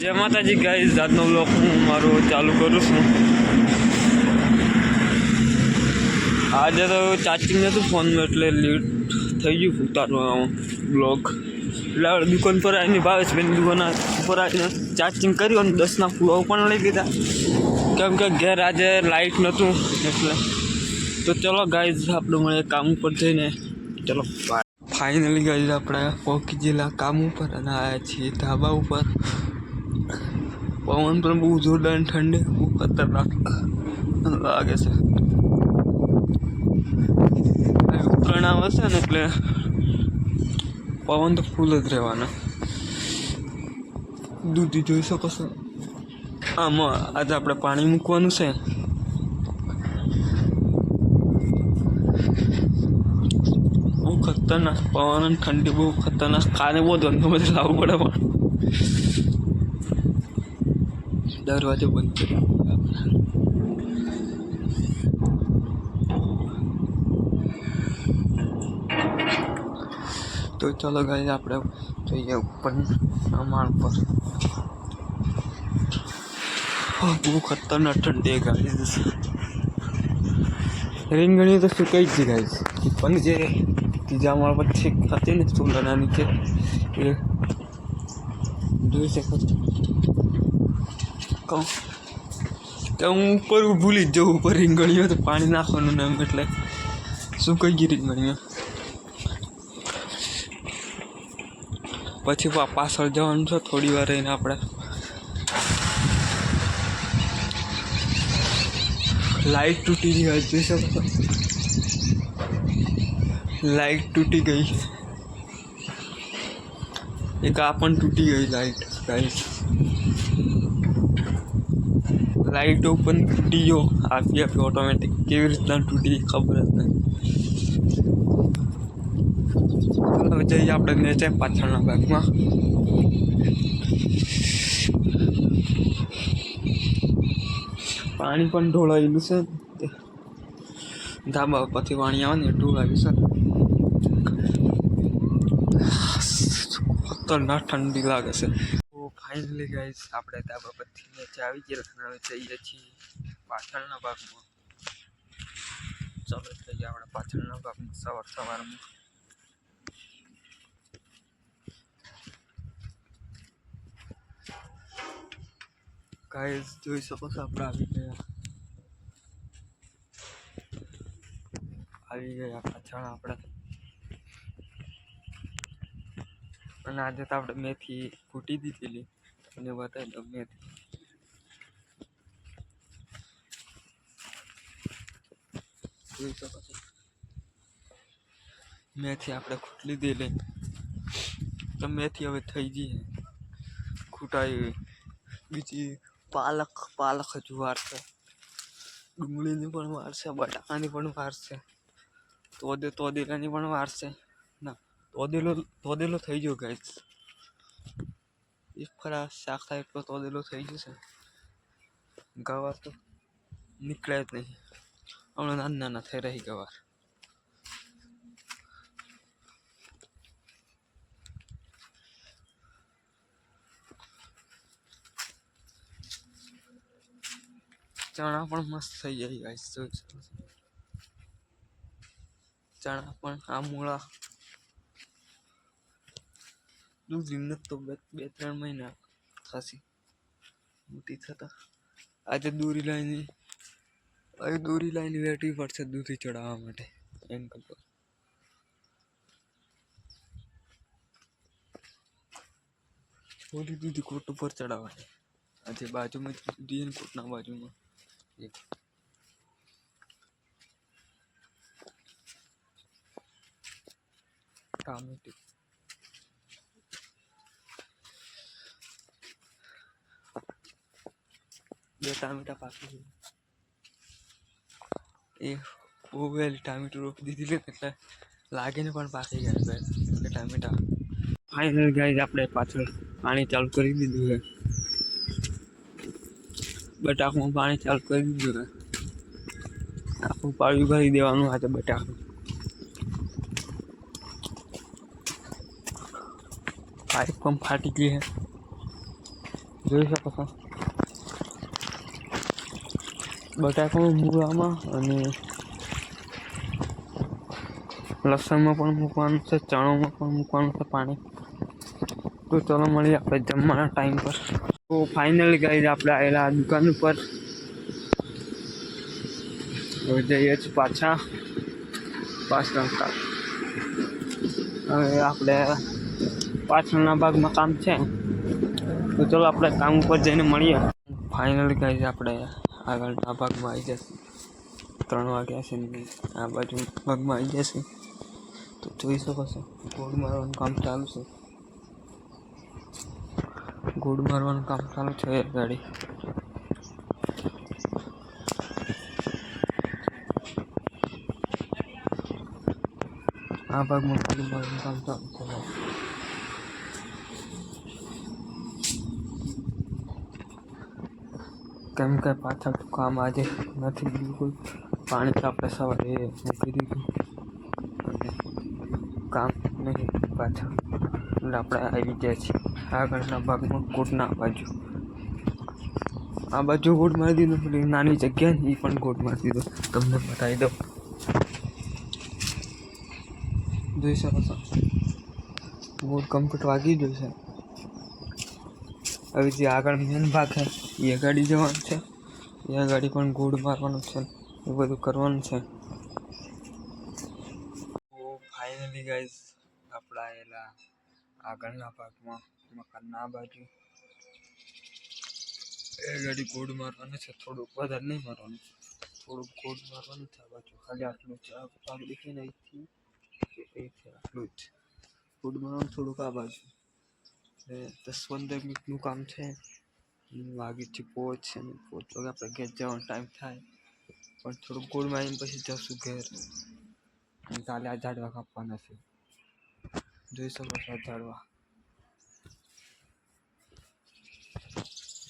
જય માતાજી ગાઈઝ આજનો બ્લોક હું મારો ચાલુ કરું છું આજે તો ચાર્જિંગ નહોતું ફોનમાં એટલે લેટ થઈ ગયું ઉતારવાનું બ્લોક એટલે દુકાન પર આવીને ભાવેશભાઈની દુકાન પર આવીને ચાર્જિંગ કર્યું અને દસના ફૂલો પણ લઈ લીધા કેમ કે ઘેર આજે લાઇટ નહોતું એટલે તો ચલો ગાઈઝ આપણે મળે કામ ઉપર જઈને ચલો ફાઇનલી ગાઈઝ આપણે પહોંચી ગયેલા કામ ઉપર અને આવ્યા છીએ ધાબા ઉપર પવન પણ બહુ જોરદાર ઠંડી બહુ ખતરનાક લાગે છે ઉત્તરાયણ આવે છે ને એટલે પવન તો ફૂલ જ રહેવાના દૂધી જોઈ શકો છો આમાં આજે આપણે પાણી મૂકવાનું છે બહુ ખતરનાક પવન ઠંડી બહુ ખતરનાક ખાને બહુ ધંધો બધે લાવવું પડે પણ દરવાજો બંધ કર્યો તો ચલો ગાઈ આપણે જઈએ ઉપર માળ પર બહુ ખતરનાક ઠંડી ગાઈ રીંગણી તો સુકાઈ જ ગઈ પણ જે ત્રીજા માળ પર છેક હતી ને સોલાના નીચે એ જોઈ શકો છો તો કે ઉપર ભૂલી જવું પરિંગળીઓ તો પાણી નાખવાનું નંગ એટલે સુકઈ જરી જ મડીયા પછી પા પાછળ જવાનું છો થોડી વાર એના આપણે લાઈટ ટૂટી ગઈ છે સર લાઈટ ટૂટી ગઈ છે દેખા આપણ ટૂટી ગઈ લાઈટ ગાઈસ લાઇટો પણ તૂટી ગયો આપી આપી ઓટોમેટિક કેવી રીતના તૂટી ખબર જ નહીં હવે જઈએ આપણે નેચે પાછળના ભાગમાં પાણી પણ ઢોળાયેલું છે ધાબા ઉપરથી પાણી આવે ને ઢોળાયું છે ખતરનાક ઠંડી લાગે છે ફાઇનલી ગાઈસ આપણે ધાબા પરથી નીચે આવી ગયા હવે જઈએ છીએ પાછળના ભાગમાં ચાલો જઈએ આપણે પાછળના ભાગમાં સવાર સવારમાં ગાઈસ જોઈ શકો છો આપણે આવી ગયા આવી ગયા પાછળ આપણે અને આજે તો આપણે મેથી ફૂટી દીધેલી અને બતાવી મેથી મેથી આપણે ખૂટલી દીધેલી તો મેથી હવે થઈ ગઈ ખૂટાવી બીજી પાલક પાલક હજુ વારશે ડુંગળીની પણ વારશે બટાકાની પણ વારશે તોદે તોદેલાની પણ વારશે તોદેલો તોદેલો થઈ ગયો ગાઈસ ઇફરા શાખા એટલો તોદેલો થઈ ગયો છે ગવાર તો નીકળે જ નહીં હમણાં નાના નાના થઈ રહી ગવાર ચણા પણ મસ્ત થઈ જાય ગાઈસ જોઈ ચણા પણ આ મૂળા દૂધી નથી તો બે ત્રણ મહિના ખાસી મોટી થતા આજે દોરી લાઈને આજે દોરી લાઈને વેઠવી પડશે દૂધી ચડાવવા માટે એન્કલ પર ઓલી દૂધી કોટ ઉપર ચડાવવાની આજે બાજુમાં દૂધી અને કોટના બાજુમાં એક ટામેટું એ કામે ટામેટા પાક્યું એક કોગેલ ટામેટો રોપ દીધી એટલે લાગે ને પણ પાકે જશે એટલે ટામેટા はい હે ગાઈઝ આપણે પાછળ પાણી ચાલુ કરી દીધું હે બટાકા હું પાણી ચાલુ કરી દીધું હે આપણ પાણી ભરી દેવાનું છે બટાકા પાઈપ પણ ફાટી ગઈ હે જોશ હતા બટાકામાં મૂળામાં અને લસણમાં પણ મૂકવાનું છે ચણોમાં પણ મૂકવાનું છે પાણી તો ચલો મળીએ આપણે જમવાના ટાઈમ પર તો ફાઇનલી ગઈ આપણે આવેલા દુકાન ઉપર જઈએ છીએ પાછા પાછળ હવે આપણે પાછળના ભાગમાં કામ છે તો ચલો આપણે કામ ઉપર જઈને મળીએ ફાઇનલી ગઈ આપણે આગળના ભાગમાં આવી જશે ત્રણ વાગ્યા છે ને આ બાજુ ભાગમાં આવી જશે તો જોઈ શકો છો ગોળ મારવાનું કામ ચાલુ છે ગોળ મારવાનું કામ ચાલુ છે ગાડી આ ભાગમાં ગોળ મારવાનું કામ ચાલુ છે કેમ કે પાછળનું કામ આજે નથી બિલકુલ પાણી તો આપણે સવારે મૂકી દીધું અને કામ નહીં પાછળ એટલે આપણે આવી જાય છીએ આગળના ભાગમાં ઘૂંટના બાજુ આ બાજુ ઘૂંટ મારી દીધું પેલી નાની જગ્યા એ પણ ઘૂંટ મારી દીધો તમને બતાવી દો જોઈ શકો છો ઘૂંટ કમ્પ્લીટ વાગી ગયું છે હવે જે આગળ મેન ભાગ છે એ ગાડી જવાનું છે એ ગાડી પણ ગોળ મારવાનું છે એ બધું કરવાનું છે ફાઇનલી ગાઈસ આપણા આગળના ભાગમાં મકાનના બાજુ એ ગાડી ગોળ મારવાનું છે થોડુંક વધારે નહીં મારવાનું છે થોડુંક ગોળ મારવાનું છે આ બાજુ ખાલી આટલું છે આ ભાગ દેખીને અહીંથી એ છે આટલું જ ગોળ મારવાનું થોડુંક આ બાજુ દસ પંદર મિનિટનું કામ છે વાગીથી પહોંચશે પહોંચવા આપણે ઘેર જવાનો ટાઈમ થાય પણ થોડું ગોળ મારીને પછી જશું ઘેર કાલે આ ઝાડવા કાપવાના છે જોઈ શકો છો આ ઝાડવા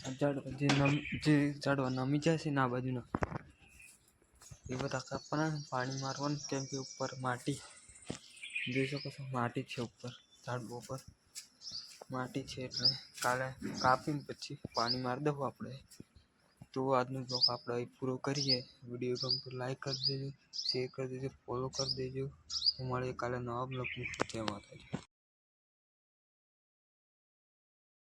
ઝાડવા જે નમ જે ઝાડવા નમી જાય છે ને આ બાજુના એ બધા કાપવાના પાણી મારવાનું કેમ કે ઉપર માટી જોઈ શકો છો માટી છે ઉપર ઝાડવા ઉપર माटी छे એટલે કાલે કાફીન પછી પાણી મારે દેવું આપણે તો આજનો જો આપણો આ પૂરો કરીએ વિડિયો ગમ તો લાઈક કર દેજો શેર કર દેજો ફોલો કર દેજો અમારે કાલે નવો બ્લોગ નીકળશે તમારો